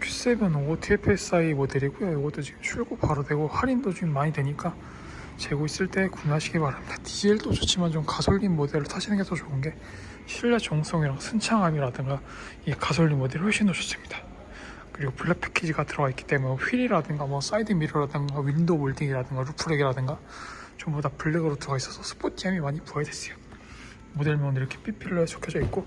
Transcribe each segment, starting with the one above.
Q7 OTFSI 모델이고요. 이것도 지금 출고 바로 되고 할인도 지금 많이 되니까 재고 있을 때 구매하시기 바랍니다. 디젤도 좋지만 좀 가솔린 모델을 타시는 게 더 좋은 게 실내 정성이랑 승차감이라든가 이 가솔린 모델이 훨씬 더 좋습니다. 그리고 블랙 패키지가 들어가 있기 때문에 휠이라든가 뭐 사이드 미러라든가 윈도우 몰딩이라든가 루프렉이라든가 전부 다 블랙으로 들어가 있어서 스포티함이 많이 부여됐어요. 모델명은 이렇게 삐필러에 적혀져 있고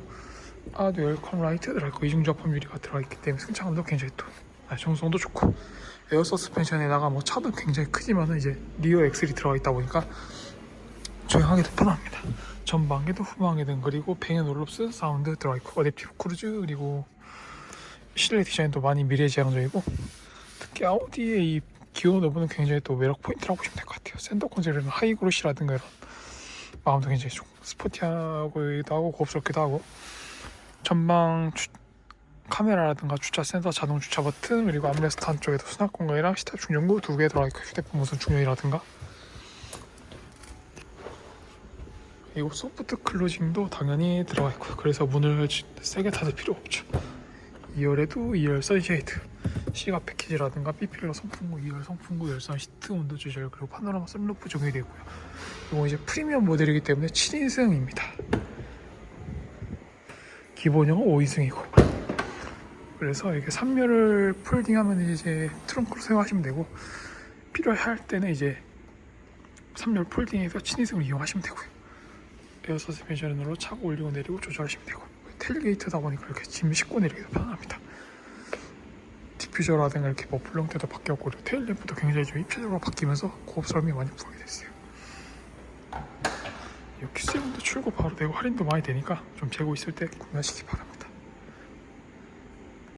아드 웰컴 라이트 들어있고 이중접합 유리가 들어가 있기 때문에 승차감도 굉장히 또 아, 정성도 좋고 에어 서스펜션에다가 뭐 차도 굉장히 크지만 이제 리어 엑셀이 들어가 있다 보니까 조용하게도 편합니다. 전방에도 후방에도 그리고 뱅앤 올롭스 사운드 들어가 있고 어댑티브 크루즈 그리고 실내 디자인도 많이 미래지향적이고 특히 아우디의 이 기어 너브는 굉장히 또 매력 포인트라고 보시면 될 것 같아요. 센터 콘솔이나 하이그로시라든가 이런 마음도 굉장히 좀 스포티하기도 하고 고급스럽기도 하고 전방 주- 카메라라든가 주차 센서 자동 주차 버튼 그리고 암레스트 한쪽에도 수납 공간이랑 스텝 충전구 두 개 들어가 있고 휴대폰 무선 충전이라든가? 그리고 소프트 클로징도 당연히 들어가 있고 그래서 문을 지- 세게 닫을 필요 없죠. 2열에도 2열 선쉐이드 시가 패키지라든가 B필러 선풍구 2열 선풍구 열선 시트 온도 조절 그리고 파노라마 썬루프 적용이 되고요. 이거 이제 프리미엄 모델이기 때문에 7인승입니다 기본형은 5인승이고. 그래서 이렇게 3열을 폴딩하면 이제 트렁크로 사용하시면 되고 필요할 때는 이제 3열 폴딩해서 7인승을 이용하시면 되고요. 에어 서스펜션으로 차고 올리고 내리고 조절하시면 되고 텔게이트다 보니까 이렇게 짐 싣고 내리기도 편합니다. 디퓨저라든가 이렇게 머플러 형태도 바뀌었고 테일램프도 굉장히 좀 입체적으로 바뀌면서 고급스러움이 많이 부하게 됐어요 이 Q7도 출고 바로 되고 할인도 많이 되니까 좀 재고 있을 때 구매하시기 바랍니다